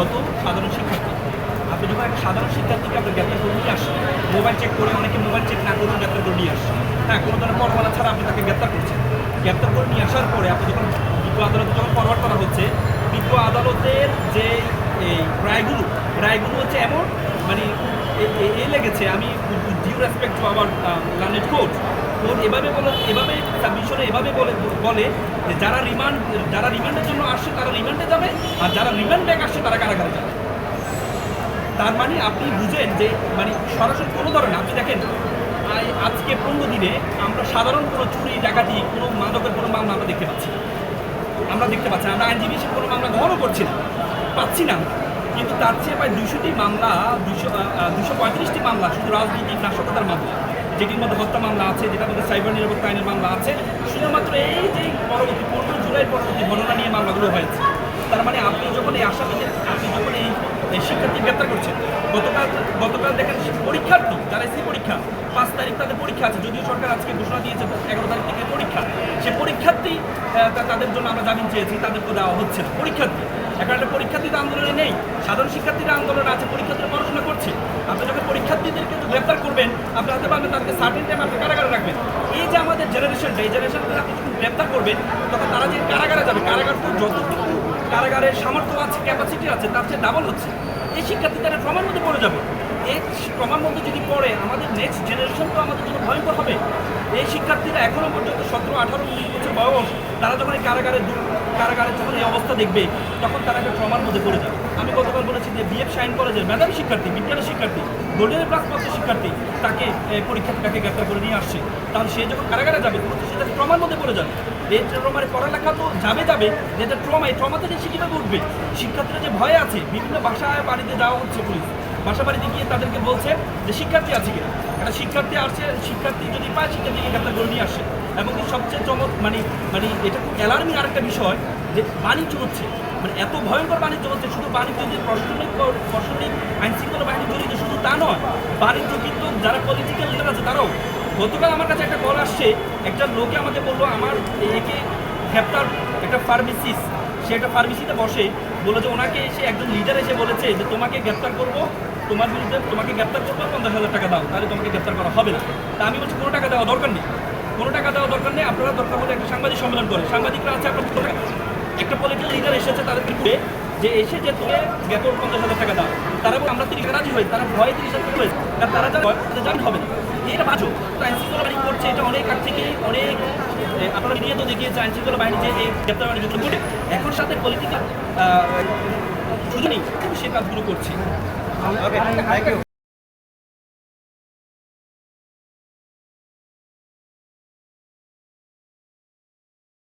বিগত সাধারণ শিক্ষার্থী। আপনি যখন একটা সাধারণ শিক্ষার্থীকে আপনি গ্রেপ্তার করে নিয়ে আসেন মোবাইল চেক করে অনেকে মোবাইল চেক না করে গ্রেপ্তার করে নিয়ে আসেন হ্যাঁ কোনো ধরনের পরোয়ানা ছাড়া আপনি তাকে গ্রেপ্তার করছেন। গ্রেপ্তার করে নিয়ে আসার পরে আপনি যখন বিজ্ঞ আদালতে যখন ফরওয়ার্ড করা হচ্ছে, বিজ্ঞ আদালতের যে এই রায়গুলো রায়গুলো হচ্ছে এমন মানে এ- লেগেছে, আমি due respect to our learned court court এভাবে বলে, এভাবে সাবমিশনে এভাবে বলে বলে যে যারা রিমান্ড যারা রিমান্ডের জন্য আসছে, তারা রিমান্ডে যাবে আর যারা রিমান্ড ব্যাক আসছে, তারা কারাগারে যাবে। তার মানে আপনি বুঝেন যে মানে সরাসরি কোনো ধরনের, আপনি দেখেন আজকে পনেরো দিনে আমরা সাধারণ কোনো চুরি, ডাকাতি, কোনো মাদকের কোনো মামলা আমরা দেখতে পাচ্ছি আমরা দেখতে পাচ্ছি। আমরা আইনজীবী হিসেবে কোনো মামলা গ্রহণও করছি না। পাচ্ছি না কিন্তু তার চেয়ে প্রায় দুশোটি মামলা দুশো দুশো পঁয়ত্রিশটি মামলা, শুধু রাজনীতিক নাশকতার মামলা, যেটির মধ্যে হত্যা মামলা আছে, যেটার মধ্যে সাইবার নিরাপত্তা আইনের মামলা আছে, শুধুমাত্র এই যে পরবর্তী পনেরো জুলাই পরবর্তী গণনা নিয়ে মামলাগুলো হয়েছে। তার মানে আপনি যখন এই আসামিদের, আপনি যখন এই এই শিক্ষার্থী গ্রেপ্তার করছেন, গতকাল গতকাল দেখেন পরীক্ষার্থী, যারা এসি পরীক্ষা, পাঁচ তারিখ তাদের পরীক্ষা আছে, যদিও সরকার আজকে ঘোষণা দিয়েছে এগারো তারিখ থেকে পরীক্ষা। সে পরীক্ষার্থী তাদের জন্য আমরা জামিন চেয়েছি তাদেরকে দেওয়া হচ্ছে না। পরীক্ষার্থী এখন একটা পরীক্ষার্থীদের আন্দোলনে নেই, সাধারণ শিক্ষার্থীরা আন্দোলন আছে, পরীক্ষার্থীরা পড়াশোনা করছে। আপনি যখন পরীক্ষার্থীদেরকে তো গ্রেপ্তার করবেন, আপনি হাতে পারবেন তাদেরকে সার্টেন টাইম আপনি কারাগারে রাখবেন। এই যে আমাদের জেনারেশনটা এই জেনারেশনটা আপনি যখন গ্রেপ্তার করবেন, তখন তারা যে কারাগারে যাবে, কারাগার তো যতটুকু কারাগারের সামর্থ্য আছে ক্যাপাসিটি আছে, তার চেয়ে ডাবল হচ্ছে। এই শিক্ষার্থী তারা ক্রমের মধ্যে পড়ে যাবে। এই ক্রমের মধ্যে যদি পড়ে, আমাদের নেক্সট জেনারেশন তো আমাদের জন্য ভয়ঙ্কর হবে। এই শিক্ষার্থীরা এখনও পর্যন্ত সতেরো, আঠারো, উনিশ বছর বয়স, তারা যখন এই কারাগারে কারাগারে যখন এই অবস্থা দেখবে, তখন তারা একটা ট্রমার মধ্যে পড়ে যাবে। আমি গতকাল বলেছি যে বিএফ শাইন কলেজের মেধাবী শিক্ষার্থী বিজ্ঞানের শিক্ষার্থী গোল্ডেন প্লাস পত্রের শিক্ষার্থী, তাকে পরীক্ষা তাকে গ্রেপ্তার করে নিয়ে আসছে। তাহলে সে যখন কারাগারে যাবে, তখন তো সেটা ট্রমার মধ্যে পড়ে যাবে। এই ট্রমার পড়ালেখা তো যাবে যাবে, যে যেটা ট্রমা, এই ট্রমা থেকে সে কীভাবে উঠবে? শিক্ষার্থীরা যে ভয়ে আছে, বিভিন্ন বাসায় বাড়িতে যাওয়া হচ্ছে পুলিশ। বাসা বাড়িতে গিয়ে তাদেরকে বলছে যে শিক্ষার্থী আছে কিনা? একটা শিক্ষার্থী আসছে, শিক্ষার্থী যদি পায়, শিক্ষার্থীকে গ্রেপ্তার করে নিয়ে আসে এবং সবচেয়ে চমক মানে মানে এটা খুব অ্যালার্মিং আরেকটা বিষয় যে বাণিজ্য হচ্ছে মানে এত ভয়ঙ্কর বাণিজ্য হচ্ছে শুধু বাণিজ্য যে প্রশাসনিক প্রশাসনিক আইন শৃঙ্খলা বাহিনী জড়িত, শুধু তা নয়, বাণিজ্য কিন্তু যারা পলিটিক্যাল লিডার আছে তারাও। গতকাল আমার কাছে একটা কল আসছে, একটা লোকে আমাকে বলল, আমার একে গ্রেপ্তার একটা ফার্মেসিস্ট সে একটা ফার্মেসিতে বসে বলে যে ওনাকে এসে একজন লিডার এসে বলেছে যে তোমাকে গ্রেপ্তার করব, তোমার বিরুদ্ধে তোমাকে গ্রেপ্তার করব, পঞ্চাশ হাজার টাকা দাও, তাহলে তোমাকে গ্রেপ্তার করা হবে না। তা আমি বলছি, কোনো টাকা দেওয়া দরকার নেই। কোনো টাকা দেওয়া দরকার নেই, আপনারা দরকার হলে একটা সাংবাদিক সম্মেলন করে সাংবাদিকরা আছে আপনার একটা পলিটিক্যাল লিডার এসেছে তাদেরকে ঘুরে যে এসে যে তুমি বেতন পঞ্চাশ হাজার টাকা দাও। তারা আমরা তিরিশ রাজি হই। তারা ভয়ে তিরিশ হাজার হয়েছে তারা যা জামিন হবে। এটা বাজো। আইন শৃঙ্খলা বাহিনী করছে, এটা অনেক আগ থেকে অনেক আপনারা মিডিয়া তো দেখিয়েছে আইন শৃঙ্খলা বাহিনী যে এই গ্রেপ্তার বাহিনী যেগুলো করে এখন সাথে পলিটিক্যাল সুযোগ নেই। সে কাজগুলো করছে।